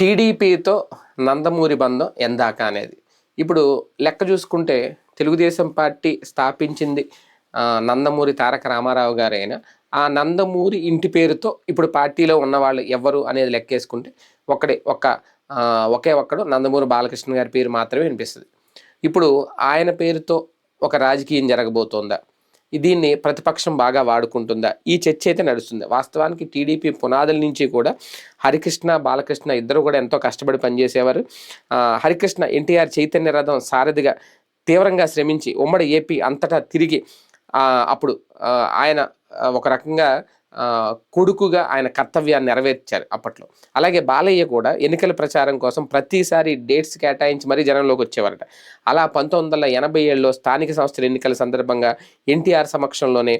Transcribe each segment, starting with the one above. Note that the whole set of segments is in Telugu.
టీడీపీతో నందమూరి బంధం ఎందాక అనేది. ఇప్పుడు లెక్క చూసుకుంటే తెలుగుదేశం పార్టీ స్థాపించింది నందమూరి తారక రామారావు గారైనా. ఆ నందమూరి ఇంటి పేరుతో ఇప్పుడు పార్టీలో ఉన్నవాళ్ళు ఎవరు అనేది లెక్కేసుకుంటే ఒకడే ఒక ఒకే ఒక్కడు నందమూరి బాలకృష్ణ గారి పేరు మాత్రమే వినిపిస్తుంది. ఇప్పుడు ఆయన పేరుతో ఒక రాజకీయం జరగబోతోందా? దీన్ని ప్రతిపక్షం బాగా వాడుకుంటుందా? ఈ చర్చ అయితే నడుస్తుంది. వాస్తవానికి టీడీపీ పునాదుల నుంచి కూడా హరికృష్ణ బాలకృష్ణ ఇద్దరు కూడా ఎంతో కష్టపడి పనిచేసేవారు. హరికృష్ణ ఎన్టీఆర్ చైతన్య రథం సారథిగా తీవ్రంగా శ్రమించి ఉమ్మడి ఏపీ అంతటా తిరిగి అప్పుడు ఆయన ఒక రకంగా కొడుకుగా ఆయన కర్తవ్యాన్ని నెరవేర్చారు అప్పట్లో. అలాగే బాలయ్య కూడా ఎన్నికల ప్రచారం కోసం ప్రతిసారి డేట్స్ కేటాయించి మరీ జనంలోకి వచ్చేవారట. అలా పంతొమ్మిది వందల ఎనభై ఏడులో స్థానిక సంస్థల ఎన్నికల సందర్భంగా ఎన్టీఆర్ సమక్షంలోనే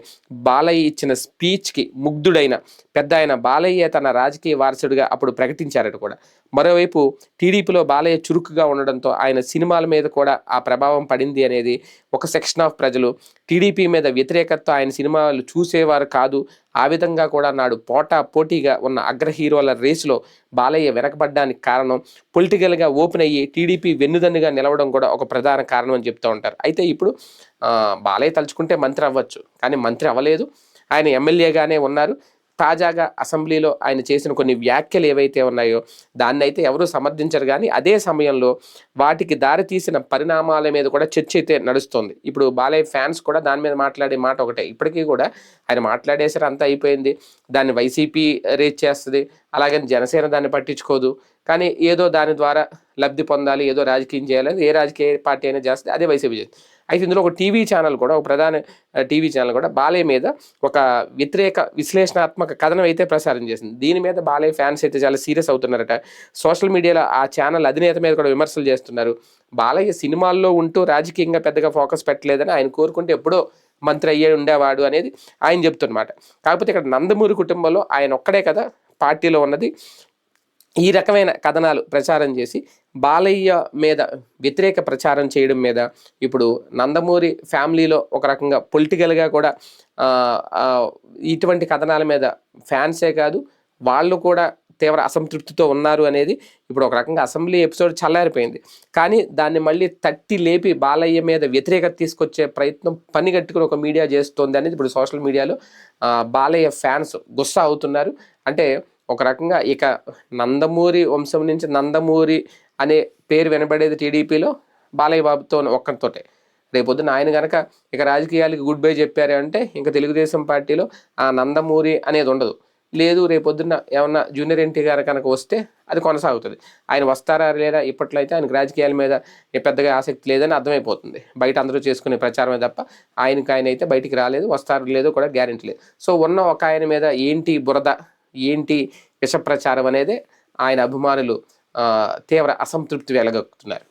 బాలయ్య ఇచ్చిన స్పీచ్కి ముగ్ధుడైన పెద్ద ఆయన బాలయ్య తన రాజకీయ వారసుడిగా అప్పుడు ప్రకటించారట కూడా. మరోవైపు టీడీపీలో బాలయ్య చురుకుగా ఉండడంతో ఆయన సినిమాల మీద కూడా ఆ ప్రభావం పడింది అనేది ఒక సెక్షన్ ఆఫ్ ప్రజలు టీడీపీ మీద వ్యతిరేకత ఆయన సినిమాలు చూసేవారు కాదు ఆ విధంగా కూడా నాడు పోటా పోటీగా ఉన్న అగ్ర హీరోల రేసులో బాలయ్య వెనకబడ్డానికి కారణం పొలిటికల్గా ఓపెన్ అయ్యి టీడీపీ వెన్నుదన్నుగా నిలవడం కూడా ఒక ప్రధాన కారణం అని చెప్తూ ఉంటారు. అయితే ఇప్పుడు బాలయ్య తలుచుకుంటే మంత్రి అవ్వచ్చు. కానీ మంత్రి అవ్వలేదు. ఆయన ఎమ్మెల్యేగానే ఉన్నారు. తాజాగా అసెంబ్లీలో ఆయన చేసిన కొన్ని వ్యాఖ్యలు ఏవైతే ఉన్నాయో దాన్ని అయితే ఎవరూ సమర్థించరు కానీ అదే సమయంలో వాటికి దారితీసిన పరిణామాల మీద కూడా చర్చ అయితే నడుస్తుంది. ఇప్పుడు బాలయ్య ఫ్యాన్స్ కూడా దాని మీద మాట్లాడే మాట ఒకటే. ఇప్పటికీ కూడా ఆయన మాట్లాడేసరి అంతా అయిపోయింది. దాన్ని వైసీపీ రేట్ చేస్తుంది. అలాగని జనసేన దాన్ని పట్టించుకోదు. కానీ ఏదో దాని ద్వారా లబ్ధి పొందాలి ఏదో రాజకీయం చేయాలి ఏ రాజకీయ పార్టీ అయినా చేస్తే అదే వైసీపీ చేస్తుంది. అయితే ఇందులో ఒక టీవీ ఛానల్ కూడా ఒక ప్రధాన టీవీ ఛానల్ కూడా బాలయ్య మీద ఒక వ్యతిరేక విశ్లేషణాత్మక కథనం అయితే ప్రసారం చేసింది. దీని మీద బాలయ్య ఫ్యాన్స్ అయితే చాలా సీరియస్ అవుతున్నారట. సోషల్ మీడియాలో ఆ ఛానల్ అధినేత మీద కూడా విమర్శలు చేస్తున్నారు. బాలయ్య సినిమాల్లో ఉంటూ రాజకీయంగా పెద్దగా ఫోకస్ పెట్టలేదని ఆయన కోరుకుంటే ఎప్పుడో మంత్రి అయ్యే ఉండేవాడు అనేది ఆయన చెప్తున్నమాట. కాకపోతే ఇక్కడ నందమూరి కుటుంబంలో ఆయన ఒక్కడే కదా పార్టీలో ఉన్నది. ఈ రకమైన కథనాలు ప్రచారం చేసి బాలయ్య మీద వ్యతిరేక ప్రచారం చేయడం మీద ఇప్పుడు నందమూరి ఫ్యామిలీలో ఒక రకంగా పొలిటికల్గా కూడా ఇటువంటి కథనాల మీద ఫ్యాన్సే కాదు వాళ్ళు కూడా తీవ్ర అసంతృప్తితో ఉన్నారు అనేది ఇప్పుడు ఒక రకంగా అసెంబ్లీ ఎపిసోడ్ చల్లారిపోయింది. కానీ దాన్ని మళ్ళీ తట్టి లేపి బాలయ్య మీద వ్యతిరేకత తీసుకొచ్చే ప్రయత్నం పని కట్టుకుని ఒక మీడియా చేస్తోంది అనేది ఇప్పుడు సోషల్ మీడియాలో బాలయ్య ఫ్యాన్స్ గుస్సా అవుతున్నారు. అంటే ఒక రకంగా ఇక నందమూరి వంశం నుంచి నందమూరి అనే పేరు వినబడేది టీడీపీలో బాలయ్య బాబుతో ఒక్కరితోటే. రేపొద్దున ఆయన కనుక ఇక రాజకీయాలకి గుడ్ బై చెప్పారు అంటే ఇంకా తెలుగుదేశం పార్టీలో ఆ నందమూరి అనేది ఉండదు. లేదు రేపొద్దున ఏమన్నా జూనియర్ ఎన్టీ గారు కనుక వస్తే అది కొనసాగుతుంది. ఆయన వస్తారా లేదా ఇప్పట్లో అయితే ఆయనకు రాజకీయాల మీద పెద్దగా ఆసక్తి లేదని అర్థమైపోతుంది. బయట అందరూ చేసుకునే ప్రచారమే తప్ప ఆయనకి ఆయన అయితే బయటికి రాలేదు వస్తారు లేదో కూడా గ్యారెంటీ లేదు. సో ఉన్న ఒక ఆయన మీద ఏంటి బురద ఏంటి విష ప్రచారం అనేది ఆయన అభిమానులు తీవ్ర అసంతృప్తి వెలగక్కుతున్నారు.